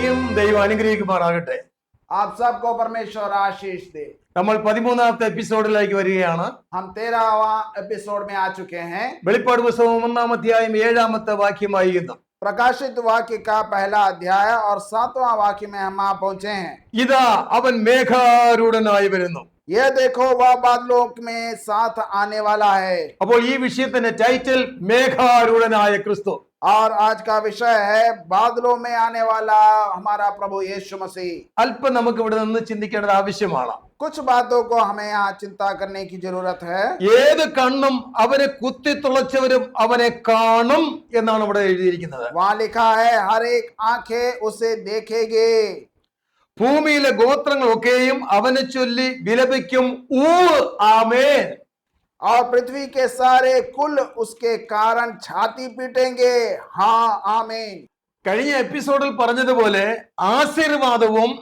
എല്ലാവരെയും ദൈവം അനുഗ്രഹിക്കുമാറാകട്ടെ आप सबको परमेश्वर आशीष दे നമ്മൾ പതിമൂന്നാമത്തെ എപ്പിസോഡിലേക്ക് വരികയാണ് हम तेरहवा एपिसोड में आ चुके हैं വെളിപ്പാട് പുസ്തകം ഒന്നാം അധ്യായം ഏഴാമത്തെ വാക്യമായി ഇന്ന് प्रकाशित वाक्य का पहला अध्याय और सातवां वाक्य में हम आ पहुंचे हैं ഇതാ അവൻ മേഘാരൂഢനായി വരുന്നു ये देखो वह बादलों में साथ आने वाला है അപ്പോൾ ഈ വിഷയത്തിന്റെ ടൈറ്റിൽ മേഘാരൂഢനായ ക്രിസ്തു और आज का विषय है बादलों में आने वाला हमारा प्रभु यीशु मसीह അല്പം നമുക്ക് ഇവിടെ നിന്ന് ചിന്തിക്കേണ്ടത് ആവശ്യമാണ് कुछ बातों को हमें यहाँ चिंता करने की जरूरत है ഏത് കണ്ണും അവനെ കുത്തി തുളച്ചവരും അവനെ കാണും എന്നാണ് ഇവിടെ എഴുതിയിരിക്കുന്നത് वहाँ लिखा है हर एक आंखें उसे देखेंगे ഭൂമിയിലെ ഗോത്രങ്ങളൊക്കെയും അവനെ ചൊല്ലി വിലപിക്കും ഊ ആമേൻ और पृथ्वी के सारे कुल उसके कारण छाती पीटेंगे हाँ आमीन കഴിഞ്ഞ എപ്പിസോഡിൽ പറഞ്ഞതുപോലെ ആശീർവാദവും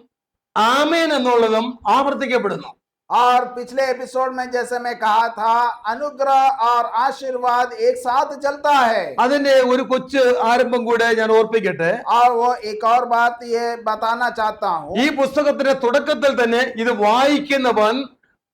ആമേൻ എന്നുള്ളതും ആവർത്തിക്കപ്പെടുന്നു और पिछले एपिसोड में जैसे मैं कहा था अनुग्रह और आशीर्वाद एक साथ चलता है അതിന്റെ ഒരു കൊച്ചു ആരംഭം കൂടെ ഞാൻ ഓർപ്പിക്കട്ടെ और वो एक और बात ये बताना चाहता हूँ ഈ പുസ്തകത്തിന്റെ തുടക്കത്തിൽ തന്നെ ഇത് വായിക്കുന്നവൻ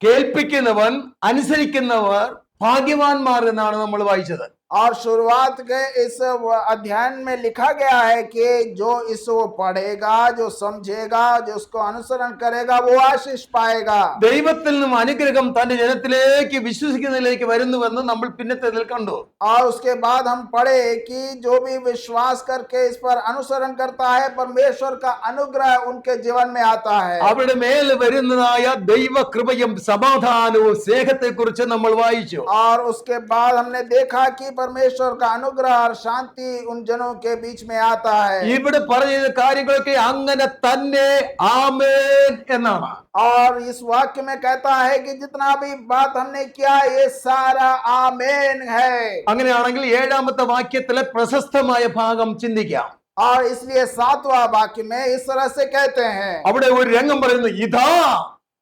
കേൾപ്പിക്കുന്നവൻ അനുസരിക്കുന്നവർ ഭാഗ്യവാന്മാർ എന്നാണ് നമ്മൾ വായിച്ചത്. और शुरुआत के इस अध्ययन में लिखा गया है कि जो इसको पढ़ेगा जो समझेगा जो उसको अनुसरण करेगा वो आशीष पाएगा ദൈവത്തിൽ നിന്നും അനുഗ്രഹം തന്റെ ജനത്തിലേക്ക് വിശ്വസിക്കുന്നതിലേക്ക് വരുന്നുവെന്ന് നമ്മൾ പിന്നത്തേതിൽ കണ്ടു और उसके बाद हम पढ़े कि जो भी विश्वास करके इस पर अनुसरण करता है परमेश्वर का अनुग्रह उनके जीवन में आता है അവിടെ മേൽ വരുന്നതായ ദൈവകൃപയും സമാധാനവും സ്നേഹത്തെ കുറിച്ച് നമ്മൾ വായിച്ചു और उसके बाद हमने देखा कि परमेश्वर का अनुग्रह और शांति उन जनों के बीच में आता है ഇവിടെ പറഞ്ഞ കാര്യങ്ങളൊക്കെ അങ്ങനെ തന്നെ ആമേൻ എന്നാണ് और इस वाक्य में कहता है कि जितना भी बात हमने किया ये सारा आमेन है അങ്ങനെയാണെങ്കിൽ ഏഴാമത്തെ വാക്യത്തിലെ പ്രശസ്തമായ ഭാഗം ചിന്തിക്കാം और इसलिए सातवां वाक्य में इस तरह से कहते हैं അവിടെ ഒരു രംഗം പറയുന്നു ഇതാ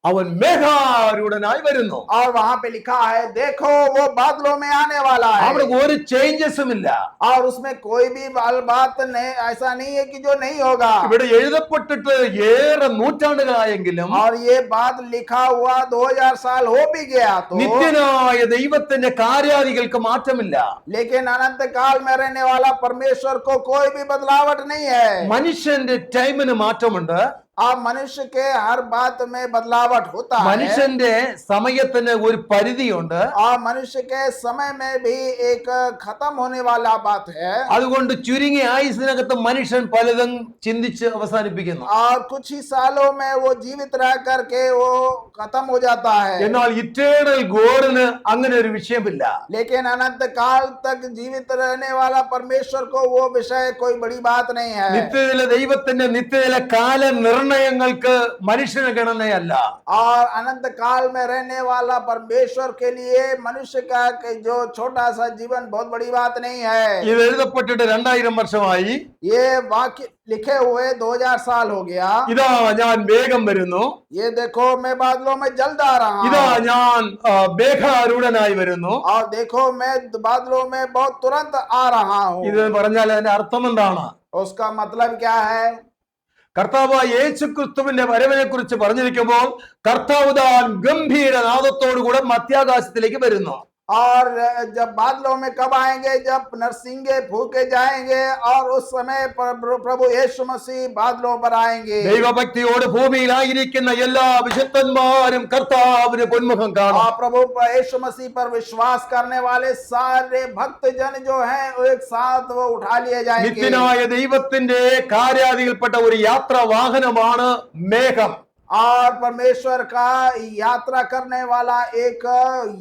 അവൻ മേഘാരൂഢനായി വരുന്നു और वहां पे लिखा है देखो वो बादलों में आने वाला അവിടെ है ഒരു ചേഞ്ചസും ഇല്ല और उसमें कोई भी बाल बात नहीं ऐसा नहीं है कि जो नहीं होगा ഇവിടെ എഴുതപ്പെട്ടിട്ട് ഏറെ നൂറ്റാണ്ടുകളായെങ്കിലും और ये बात लिखा हुआ 2000 साल हो भी गया तो നിത്യനായ ദൈവത്തിന്റെ കാര്യാദികൾക്ക് മാറ്റമില്ല लेकिन अनंत काल में रहने वाला परमेश्वर को कोई भी बदलावट नहीं है മനുഷ്യന്റെ ടൈമിന് മാറ്റമുണ്ട് ആ മനുഷ്യക്ക് ഹർ ബാത്ത് മേ ബദലാവട്ട് ഹോത്താ മനുഷ്യന്റെ സമയത്തിന് ഒരു പരിധിയുണ്ട്. ആ മനുഷ്യക്ക് സമയമേ ഭീ ഏക ഖതം ഹോനെ വാല ബാത്ത് ഹൈ. അതുകൊണ്ട് ചുരുങ്ങി ആയുസിനകത്ത് മനുഷ്യൻ പലതും ചിന്തിച്ച് അവസാനിപ്പിക്കുന്നു. ആ കുച്ച് ഹി സാലോ മേ വോ ജീവിത രഹ കർക്കെ വോ ഖതം ഹോ ജാതാ ഹൈ. എന്നാൽ ഇറ്റേണൽ ഗോഡിന് അങ്ങനെ ഒരു വിഷയമില്ല. ലേക്കിൻ അനന്ത കാൽ തക് ജീവിത് രഹനെ വാല പരമേശ്വർ കോ വോ വിഷയ കോയി ബഡി ബാത് നഹീ ഹൈ. നിത്യത്തിലെ ദൈവത്തിന്റെ നിത്യത്തിലെ കാല നിർണയം നിർണയങ്ങൾക്ക് മനുഷ്യന് ഗണനയല്ല और अनंत काल में रहने वाला परमेश्वर के लिए मनुष्य का के जो छोटा सा जीवन बहुत बड़ी बात नहीं है ഇത് എഴുതപ്പെട്ടിട്ട് രണ്ടായിരം വർഷമായി ये वाक्य लिखे हुए 2000 साल हो गया ഇതാ ഞാൻ വേഗം വരുന്നു ये देखो मैं बादलों में जल्द आ रहा ഇതാ हूँ ഞാൻ ആ, മേഘാരൂഢനായി വരുന്നു और देखो मैं बादलों में बहुत तुरंत आ रहा ഇത് हूँ പറഞ്ഞാൽ അതിന്റെ അർത്ഥം എന്താണ് उसका मतलब क्या है കർത്താവ് യേശു ക്രിസ്തുവിന്റെ വരവിനെ കുറിച്ച് പറഞ്ഞിരിക്കുമ്പോൾ കർത്താവ് താൻ ഗംഭീര നാദത്തോടുകൂടെ മധ്യാകാശത്തിലേക്ക് വരുന്നു. और जब बादलों में कब आएंगे जब नरसिंगे फूके जाएंगे और उस समय पर- प्रभु यीशु मसीह बादलों पर आएंगे ദൈവഭക്തിയോട് ഭൂമിയിലായിരിക്കുന്ന എല്ലാ വിശുദ്ധന്മാരും കർത്താവിന് പൊന്മുഖം കാണും और प्रभु यीशु मसीह पर विश्वास करने वाले सारे भक्त जन जो हैं वो एक साथ वो उठा लिए जाएंगे നിത്യനായ ദൈവത്തിന്റെ കാര്യാദിയിൽപ്പെട്ട ഒരു യാത്രാ വാഹനമാണ് മേഘം और परमेश्वर का यात्रा करने वाला एक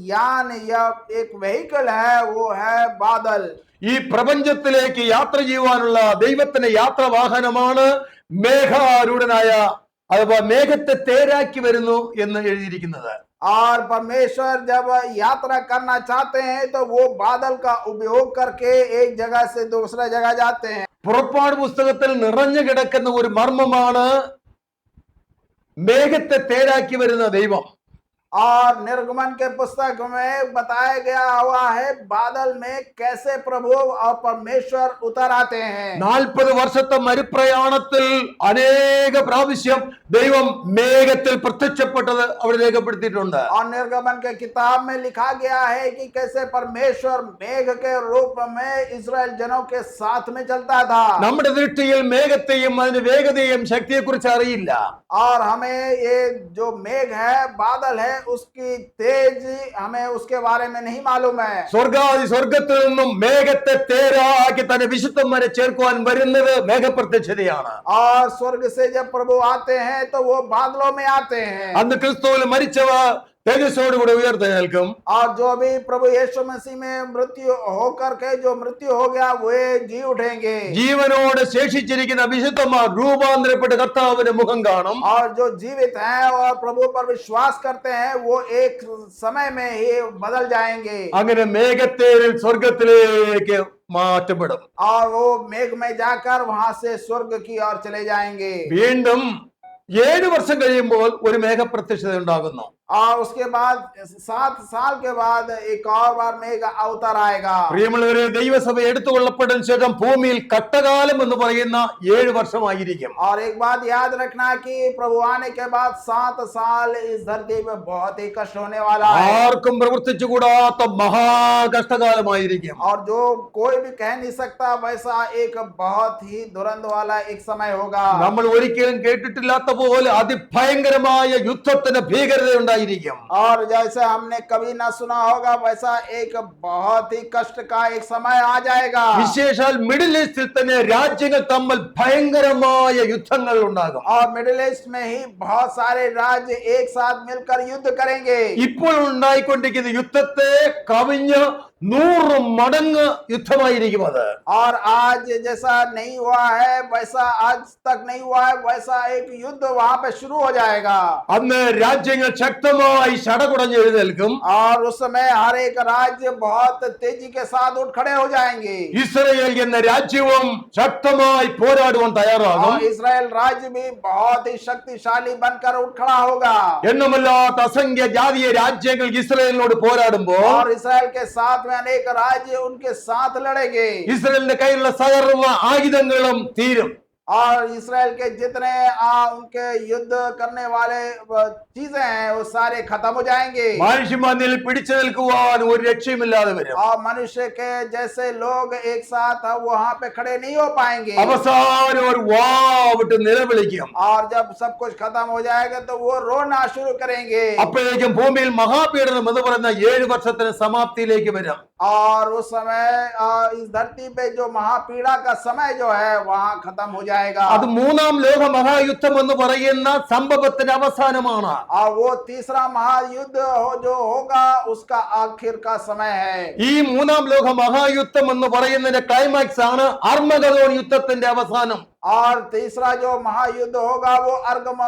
यान या एक व्हीकल है वो है बादल ഈ പ്രപഞ്ചത്തിലേക്ക് യാത്ര ചെയ്യുവാനുള്ള ദൈവത്തിന്റെ യാത്രാ വാഹനമാണ് മേഘാരൂഢനായ അഥവാ മേഘത്തെ തേരാക്കി വരുന്നു എന്ന് എഴുതിയിരിക്കുന്നത് और परमेश्वर जब यात्रा करना चाहते हैं तो वो बादल का उपयोग करके एक जगह से दूसरा जगह जाते हैं പുറപ്പാട് പുസ്തകത്തിൽ നിറഞ്ഞു കിടക്കുന്ന ഒരു മർമ്മമാണ് മേഘത്തെ തേരാക്കി വരുന്ന ദൈവം. और निर्गमन के पुस्तक में बताया गया हुआ है बादल में कैसे प्रभु और परमेश्वर उतर आते हैं നാൽപ്പത് വർഷത്തെ മരുപ്രയാണത്തിൽ അനേക പ്രാവശ്യം ദൈവം മേഘത്തിൽ പ്രത്യക്ഷപ്പെട്ടത് അവിടെ രേഖപ്പെടുത്തിയിട്ടുണ്ട് और निर्गमन के किताब में लिखा गया है कि कैसे परमेश्वर मेघ के रूप में इसराइल जनों के साथ में चलता था നമ്മുടെ ദൃഷ്ടിയിൽ മേഘത്തെയും അതിന്റെ വേഗതയും ശക്തിയെ കുറിച്ച് അറിയില്ല और हमें ये जो मेघ है बादल है उसकी तेज हमें उसके बारे में नहीं मालूम है സ്വർഗാദി സ്വർഗത്തിൽ നിന്നും മേഘത്തെ തേരാക്കി തന്റെ വിശുദ്ധന്മാരെ ചേർക്കുവാൻ വരുന്നത് മേഘപ്രത്യക്ഷതയാണ് और स्वर्ग से जब प्रभु आते हैं तो वो बादलों में आते हैं അന്ന് ക്രിസ്തുവിൽ മരിച്ചവർ തേജസ്സോടുകൂടി ഉയർത്തെഴുന്നേൽക്കും और जो भी प्रभु यीशु मसीह में मृत्यु होकर के जो मृत्यु हो गया वे जी उठेंगे ജീവനോട് ശേഷിച്ചിരിക്കുന്ന വിശുദ്ധന്മാർ രൂപാന്തരപ്പെട്ട് കർത്താവിന്റെ മുഖം കാണും और जो जीवित हैं और प्रभु पर विश्वास करते हैं वो एक समय में ही बदल जाएंगे അങ്ങനെ മേഘത്തേരിൽ സ്വർഗത്തിലേക്ക് മാറ്റപ്പെടും और वो मेघ में जाकर वहां से स्वर्ग की ओर चले जाएंगे വീണ്ടും ഏഴു വർഷം കഴിയുമ്പോൾ ഒരു മേഘപ്രത്യക്ഷത ഉണ്ടാകുന്നു और उसके बाद सात साल के बाद एक और बार मेघ अवतार आएगा പ്രിയമുള്ളവരെ ദൈവസഭ എടുത്തുകൊള്ളപ്പെട്ടതിന് ശേഷം ഭൂമിയിൽ കട്ടകാലം എന്ന് പറയുന്ന ഏഴു വർഷമായിരിക്കും और एक बात याद रखना कि प्रभु आने के बाद सात साल इस धरती में बहुत ही कष्ट होने वाला है ആർക്കും പ്രവർത്തിച്ചുകൂടാത്ത മഹാകഷ്ടകാലമായിരിക്കും और जो कोई भी कह नहीं सकता वैसा एक बहुत ही दुरंत वाला एक समय होगा നമ്മൾ ഒരിക്കലും കേട്ടിട്ടില്ലാത്ത പോലെ അതിഭയങ്കരമായ യുദ്ധത്തിന് ഭീകരത ഉണ്ടായിരിക്കും और जैसे हमने कभी ना सुना होगा वैसा एक बहुत ही कष्ट का एक समय आ जाएगा വിശേഷാൽ മിഡിൽ ഈസ്റ്റിൽ തന്നെ രാജ്യങ്ങൾ തമ്മിൽ ഭയങ്കരമായ യുദ്ധങ്ങൾ ഉണ്ടാകും और मिडिल ईस्ट में ही बहुत सारे राज्य एक साथ मिलकर युद्ध करेंगे ഇപ്പോൾ ഉണ്ടായിക്കൊണ്ടിരിക്കുന്ന യുദ്ധത്തെ കവിഞ്ഞ് നൂറ് മടങ്ങ് യുദ്ധമായിരിക്കും അത് और आज जैसा नहीं हुआ है वैसा आज तक नहीं हुआ है वैसा एक युद्ध वहां पे शुरू हो जाएगा അന്ന് രാജ്യങ്ങൾ ശക്തമായി ശടകുടഞ്ഞ് എഴുന്നേൽക്കും और उस समय हर एक राज्य बहुत तेजी के साथ उठ खड़े हो जाएंगे ഇസ്രയേൽ എന്ന രാജ്യവും ശക്തമായി പോരാടുവാൻ തയ്യാറാകും और इसराइल राज्य भी बहुत ही शक्तिशाली बनकर उठ खड़ा होगा എണ്ണമില്ലാത്ത അസംഖ്യ ജാതീയ രാജ്യങ്ങൾ ഇസ്രയേലിനോട് പോരാടുമ്പോൾ और इसराइल के साथ में അനേക രാജ്യം ഉൻകെ സാത്ത് ലടകെ ഇസ്രയേലിന്റെ കയ്യിലുള്ള സകലമായ ആയുധങ്ങളും തീരും. और इसराइल के जितने आ, उनके युद्ध करने वाले अ, चीजें हैं वो सारे खत्म हो जाएंगे മനുഷ്യമാന്യയിൽ പിടിച്ചു നിൽക്കുവാൻ ഒരു രക്ഷയുമില്ലാതെ വരും और मनुष्य के जैसे लोग एक साथ वहां पे खड़े नहीं हो पाएंगे അവസാനം ഒരു വാവിട്ട് നിലവിളിക്കും और जब सब कुछ खत्म हो जाएगा तो वो रोना शुरू करेंगे അപ്പോഴേക്കും ഭൂമിയിൽ മഹാപീഡനം എന്ന് പറയുന്ന ഏഴ് വർഷത്തിന് സമാപ്തിയിലേക്ക് വരും और उस समय अ, इस धरती पे जो महापीड़ा का समय जो है वहां खत्म हो जाएगा അത് മൂന്നാം ലോക മഹായുദ്ധം എന്ന് പറയുന്ന സംഭവത്തിന്റെ അവസാനമാണ് और वो तीसरा महायुद्ध हो जो होगा उसका आखिर का समय है ഈ മൂന്നാം ലോക മഹായുദ്ധം എന്ന് പറയുന്നതിന്റെ ക്ലൈമാക്സ് ആണ് അർമഗതോൺ യുദ്ധത്തിന്റെ അവസാനം और तीसरा जो महायुद्ध होगा वो अर्गम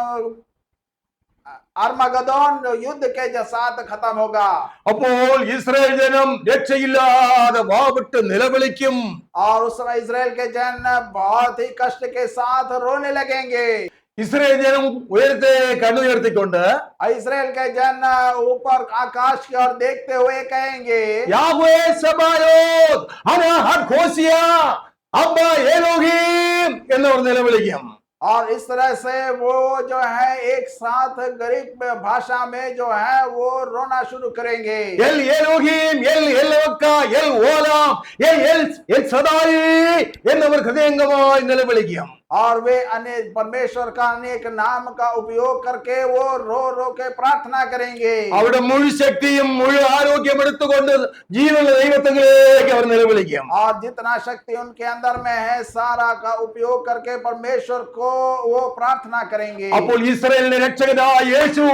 अर्मगदौन युद्ध के जो साथ खत्म होगा അപ്പോൾ ഇസ്രായേൽ ജനം രക്ഷയില്ലാതെ വാവിട്ട് നിലവിളിക്കും और उस समय इसराइल के जन बहुत ही कष्ट के साथ रोने लगेंगे ഇസ്രായേൽ ജനം ഉയരത്തെ കണ്ണുയർത്തിക്കൊണ്ട് और इसराइल के जन ऊपर आकाश की ओर देखते हुए कहेंगे യാഹ്വേ സബായോത് അനാഹത് ഘോസിയ അബ്ബ ഏലോഹീം എന്നവർ നിലവിളിക്കും और इस तरह से वो जो है एक साथ गरीब भाषा में जो है वो रोना शुरू करेंगे L ഏലോഹീം L എൽവക്ക El Olam El El El Shaddai എന്നവർ ഹൃദയംഗമായി നിലവിളിക്കും और वे अनेक परमेश्वर का अनेक नाम का उपयोग करके वो रो रो के प्रार्थना करेंगे അവിടെ മുഴു ശക്തിയും മുഴു ആരോഗ്യം എടുത്തുകൊണ്ട് ജീവനുള്ള ദൈവത്തിലേക്ക് അവർ നിലവിളിക്കും और जितना शक्ति उनके अंदर में है सारा का उपयोग करके परमेश्वर को वो प्रार्थना करेंगे അപ്പോൾ ഇസ്രയേലിന്റെ രക്ഷകനായ യേശു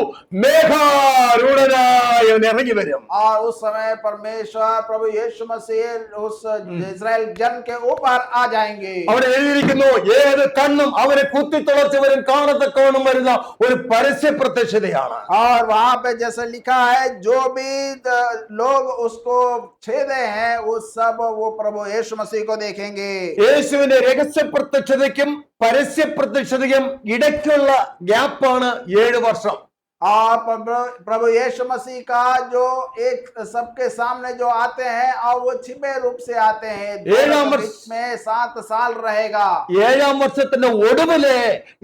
മേഘാരൂഢനായി അവൻ ഇറങ്ങി വരും और उस समय परमेश्वर प्रभु यीशु मसीह उस इज़राइल जन के ऊपर आ जाएंगे അവിടെ എഴുതിയിരിക്കുന്നു ഏത് കണ്ണും അവരെ കുത്തി തുളച്ചവരും കാണത്തക്കവണ്ണം വരുന്ന ഒരു പരസ്യ പ്രത്യക്ഷതയാണ് और वहां पे जैसे लिखा है जो भी द- लोग उसको छेदे हैं वो सब वो प्रभु यीशु मसीह को देखेंगे യേശുവിന്റെ രഹസ്യ പ്രത്യക്ഷതയ്ക്കും പരസ്യ പ്രത്യക്ഷതയ്ക്കും ഇടയ്ക്കുള്ള ഗ്യാപ്പാണ് ഏഴ് വർഷം और प्रभु प्रभु यीशु मसीह का जो एक सबके सामने जो आते हैं और वो छिपे रूप से आते हैं ये दोनों के नंबर- बीच में सात साल रहेगा ഏഴാം വർഷത്തിന്റെ ഒടുവിലെ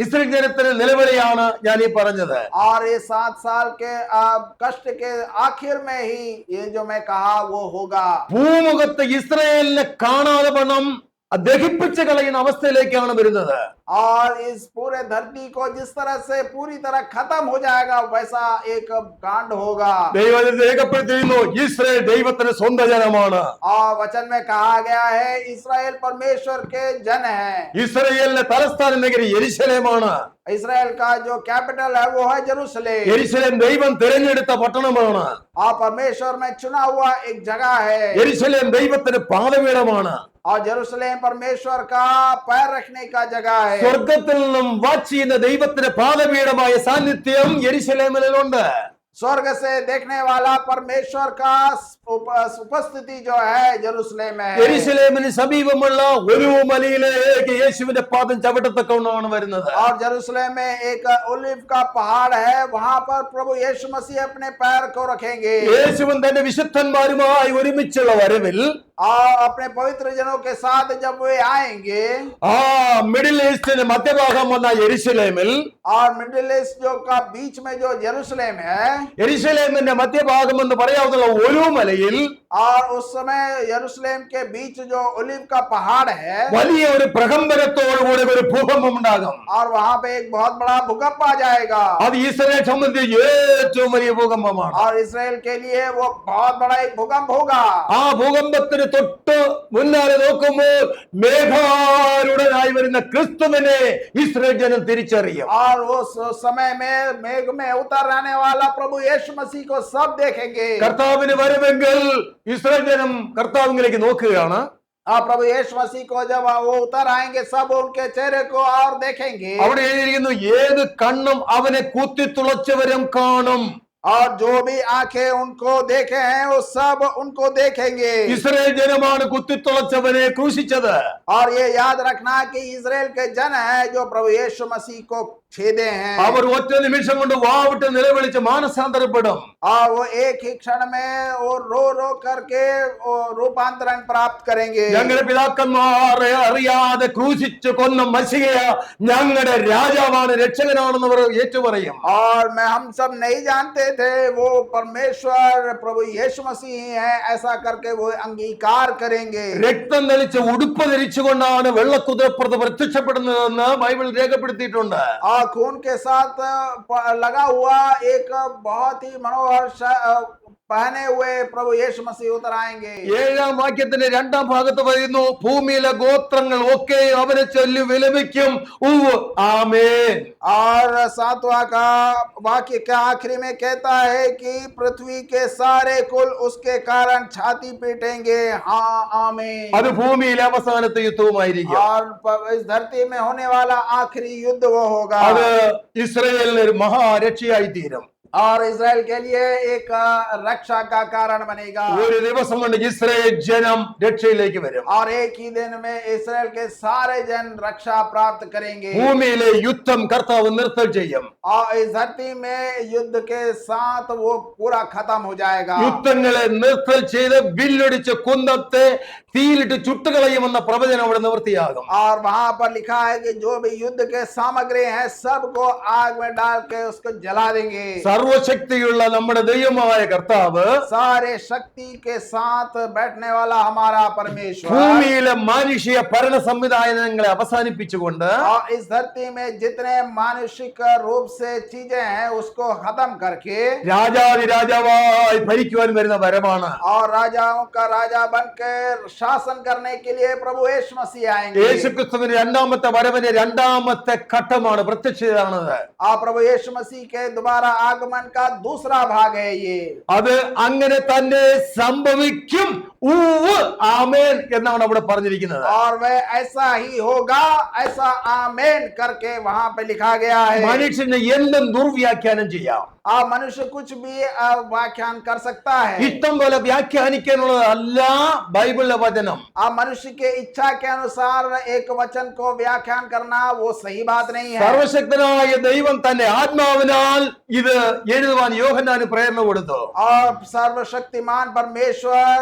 ഇസ്രയേൽ ജനത്തിന് നിലവിളിയാണ് ഞാൻ ഈ പറഞ്ഞത് और ये सात साल के आ, कष्ट के आखिर में ही ये जो मैं कहा वो होगा ഭൂമുഖത്ത് ഇസ്രയേലിനെ കാണാതെ പണം ദഹിപ്പിച്ച് കളയുന്ന അവസ്ഥയിലേക്കാണ് വരുന്നത് और इस पूरे धरती को जिस तरह से पूरी तरह खत्म हो जाएगा वैसा एक कांड होगा ദൈവം ഇത് രേഖപ്പെടുത്തിയിരുന്നു ഇസ്രയേൽ ദൈവത്തിന് സ്വന്തം ജനമാണ് और वचन में कहा गया है इसराइल परमेश्वर के जन है ഇസ്രയേലിന്റെ തലസ്ഥാന നഗരി യെരുശലേമാണ് इसराइल का जो कैपिटल है वो है जेरूसलेम യെരുശലേം ദൈവം തിരഞ്ഞെടുത്ത പട്ടണമാണ് और परमेश्वर में चुना हुआ एक जगह है യെരുശലേം ദൈവത്തിന് പാതപീഠമാണ് और जेरूसलेम परमेश्वर का पैर रखने का जगह है സ്വർഗത്തിൽ നിന്നും വാച്ച് ചെയ്യുന്ന ദൈവത്തിന്റെ പാദപീഠമായ സാന്നിധ്യം എരിശലേമിലുണ്ട് സ്വർഗ സേ ദേഖ്നേ വാല പരമേശ്വർ കാ उप- उपस्थिति जो है जेरूसलेम में है യെരുശലേമിന് സമീപമുള്ള ഒരു മലയിലേക്ക് യേശുവിന്റെ പാദം ചവിട്ടത്തക്കവണ്ണമാണ് വരുന്നത് और जेरूसलेम में एक ओलिव का पहाड़ है वहां पर प्रभु यीशु मसीह अपने पैर को रखेंगे യേശുവൻ തന്റെ വിശുദ്ധന്മാരുമായി ഒരുമിച്ചുള്ള വരവിൽ और अपने पवित्र जनों के साथ जब वे आएंगे ആ മിഡിൽ ഈസ്റ്റിന് മധ്യഭാഗം വന്ന യെരുശലേമിൽ और मिडिल ईस्ट जो का बीच में जो जेरूसलेम है യെരുശലേമിന്റെ മധ്യഭാഗം എന്ന് പറയാവുന്ന ഒരു മലയിൽ நிலையில் और उस समय यरूशलेम के बीच जो ओलिव का पहाड़ है വലിയ ഒരു പ്രകമ്പനത്തോടുകൂടി ഒരു ഭൂകമ്പം ഉണ്ടാകും और वहां पे एक बहुत बड़ा भूकंप आ जाएगा അത് ഈശ്വരനെ സംബന്ധിച്ച് ഏറ്റവും വലിയ ഭൂകമ്പമാണ് और इसराइल के लिए वो बहुत बड़ा एक भूकंप होगा ആ ഭൂകമ്പത്തിന് തൊട്ട് മുന്നാലെ നോക്കുമ്പോൾ മേഘാരുടനായി വരുന്ന ക്രിസ്തുവിനെ ഇസ്രയേൽ ജനം തിരിച്ചറിയും और उस समय में मेघ में उतर आने वाला प्रभु यीशु मसीह को सब देखेंगे കർത്താവിന് വരുമെങ്കിൽ ഇസ്രായേൽ ജനം കർത്താവിലേക്ക് നോക്കുകയാണ്. ആ പ്രഭു യേശുവസിക്കോ ജബ് വോ ഉത്തരായെങ്കിൽ സബ് ഉൻകെ ചെഹരെ കോ അവർ ദേഖെങ്കെ അവിടെ എഴുതിയിരിക്കുന്നു ഏത് കണ്ണും അവനെ കുത്തി തുളച്ചവരും കാണും. और जो भी आंखें उनको देखे हैं वो सब उनको देखेंगे ഇസ്രയേൽ ജനമാണ് കുത്തിത്തുളച്ചവനെ ക്രൂശിച്ചത് और ये याद रखना कि इसराइल के जन है जो प्रभु यीशु मसीह को छेदे हैं അവർ ഒറ്റ നിമിഷം കൊണ്ട് വാവിട്ട് നിലവിളിച്ച് മാനസാന്തരപ്പെടും और वो एक ही क्षण में वो रो रो करके वो रूपांतरण प्राप्त करेंगे ഞങ്ങളുടെ പിതാക്കന്മാരെ അറിയാതെ ക്രൂശിച്ച് കൊന്ന മസികയ ഞങ്ങളുടെ രാജാവാണ് രക്ഷകനാണെന്ന് അവർ ഏറ്റുപറയും और मैं हम सब नहीं जानते थे वो परमेश्वर प्रभु यीशु मसीह ही है ऐसा करके वो अंगीकार करेंगे രക്തം തെളിച്ച് ഉടുപ്പ് ധരിച്ചുകൊണ്ടാണ് വെള്ളക്കുതിരപ്പുറത്ത് പ്രത്യക്ഷപ്പെടുന്നതെന്ന് ബൈബിൾ രേഖപ്പെടുത്തിയിട്ടുണ്ട് और खून के साथ प- लगा हुआ एक बहुत ही मनोहर श- पहने हुए प्रभु यीशु मसीह उतर आएंगे ഏഴാം വാക്യത്തിന്റെ രണ്ടാം ഭാഗത്ത് പറയുന്നു ഭൂമിയിലെ ഗോത്രങ്ങൾ ഒക്കെ അവനെ ചൊല്ലി വിലപിക്കും ഉവ് ആമേൻ और सातवां का वाक्य के आखिरी में कहता है कि पृथ्वी के सारे कुल उसके कारण छाती पीटेंगे हाँ आमीन അത് ഭൂമിയിലെ അവസാനത്തെ യുദ്ധവുമായിരിക്കും और प- इस धरती में होने वाला आखिरी युद्ध वो होगा അത് ഇസ്രയേലിന് ഒരു മഹാരക്ഷയായി തീരും और इसराइल के लिए एक अ, रक्षा का कारण बनेगा ഒരു ദിവസം കൊണ്ട് ഇസ്രയേൽ ജനം രക്ഷയിലേക്ക് വരും और एक ही दिन में इसराइल के सारे जन रक्षा प्राप्त करेंगे ഭൂമിയിലെ യുദ്ധം കർത്താവ് നിർത്തൽ ചെയ്യും और इस धरती में युद्ध के साथ वो पूरा खत्म हो जाएगा യുദ്ധങ്ങളെ നിർത്തൽ ചെയ്ത് വില്ലൊടിച്ച് കുന്തത്തെ തീയിലിട്ട് ചുട്ടുകളയുമെന്ന പ്രവചനം അവിടെ നിവൃത്തിയാകും और वहां पर लिखा है कि जो भी युद्ध के सामग्री हैं सबको आग में डाल के उसको जला देंगे സർവശക്തിയുള്ള നമ്മുടെ ദൈവമായ കർത്താവ് സാരെ ശക്തി ഭൂമിയിലെ മാനുഷിക ഭരണ സംവിധാനങ്ങളെ അവസാനിപ്പിച്ചുകൊണ്ട് രാജാതി രാജാവായി ഭരിക്കുവാൻ വരുന്ന വരമാണ് യേശുക്രിസ്തുവിന്റെ രണ്ടാമത്തെ വരവിന്റെ രണ്ടാമത്തെ ഘട്ടമാണ് പ്രത്യക്ഷതയാണ് ആ പ്രഭു യേശു മസിക്ക് കേ ദുബാര ആഗമനം അത് അങ്ങനെ തന്നെ സംഭവിക്കും. എന്നാണ് അവിടെ പറഞ്ഞിരിക്കുന്നത്. മനുഷ്യന് എന്തും ദുർവ്യാഖ്യാനം ചെയ്യാം. ആ മനുഷ്യ കുച്ച് ബി ഇഷ്ടം പോലെ വ്യാഖ്യാനിക്കാനുള്ളത് അല്ല ബൈബിളിലെ വചനം. ആ മനുഷ്യക്ക് ഇച്ഛാക്ക് സർവശക്തനായ ദൈവം തന്നെ ആത്മാവിനാൽ ഇത് എഴുതുവാൻ യോഹന്നാന് പ്രേരണ കൊടുത്തു और सर्वशक्तिमान परमेश्वर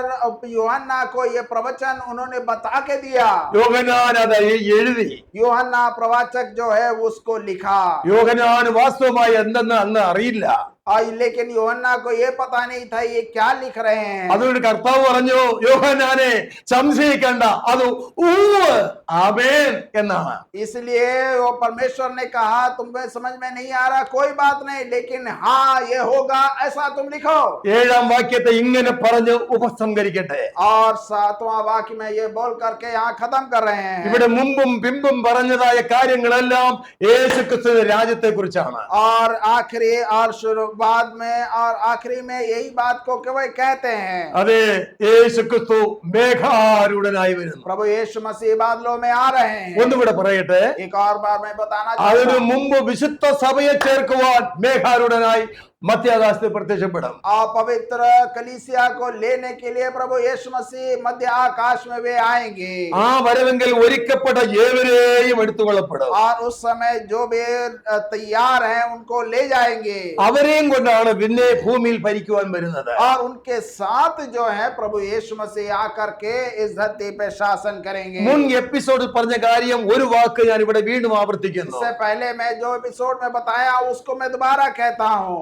यूहन्ना को ये प्रवचन उन्होंने बता के दिया യോഹന്നാൻ അത് എഴുതി यूहन्ना प्रवाचक जो है उसको लिखा യോഹന്നാൻ വാസ്തവമായി എന്തെന്ന് അന്ന് അറിയില്ല और लेकिन यूहन्ना को ये पता नहीं था ये क्या लिख रहे हैं അതുകൊണ്ട് കർത്താവ് പറഞ്ഞു യോഹന്നാനെ സംശയിക്കണ്ട അത് ഊവ് ആമേൻ എന്നാണ് इसलिए वो परमेश्वर ने कहा तुम्हें समझ में नहीं आ रहा कोई बात नहीं लेकिन हाँ ये होगा ऐसा तुम लिखो ഏഴാം വാക്യത്തെ ഇങ്ങനെ പറഞ്ഞ് ഉപസംഹരിക്കട്ടെ और सातवां वाक्य में ये बोल करके यहाँ खत्म कर रहे हैं ഇവിടെ മുമ്പും പിമ്പും പറഞ്ഞതായ കാര്യങ്ങളെല്ലാം യേശു ക്രിസ്തുവിന്റെ രാജ്യത്തെ കുറിച്ചാണ് और आखिरी और शुरू बाद में और आखिरी में यही बात को केवल कहते हैं അതെ യേശു ക്രിസ്തു മേഘാരൂഢനായി വരുന്നു प्रभु यीशु मसीह बादलों में आ रहे हैं ഒന്നുകൂടെ പറയട്ടെ एक और बार मैं बताना അതിനു चाहता हूँ മുമ്പ് വിശുദ്ധ സഭയെ ചേർക്കുവാൻ മേഘാരൂഢനായി മധ്യാകാശത്ത് പ്രത്യക്ഷപ്പെടും और पवित्र कलीसिया को लेने के लिए प्रभु यीशु मसीह मध्य आकाश में वे आएंगे ആ വരവെങ്കിൽ ഒരുക്കപ്പെട്ട ഏവരെയും എടുത്തുകൊള്ളപ്പെടും और उस समय जो भी अ, तैयार हैं उनको ले जाएंगे അവരെയും കൊണ്ടാണ് പിന്നെ ഭൂമിയിൽ ഭരിക്കുവാൻ വരുന്നത് और उनके साथ जो है प्रभु यीशु मसीह आकर के इस धरती पे शासन करेंगे മുൻ എപ്പിസോഡിൽ പറഞ്ഞ കാര്യം ഒരു വാക്ക് ഞാൻ ഇവിടെ വീണ്ടും ആവർത്തിക്കുന്നു इससे पहले मैं जो एपिसोड में बताया उसको मैं दोबारा कहता हूँ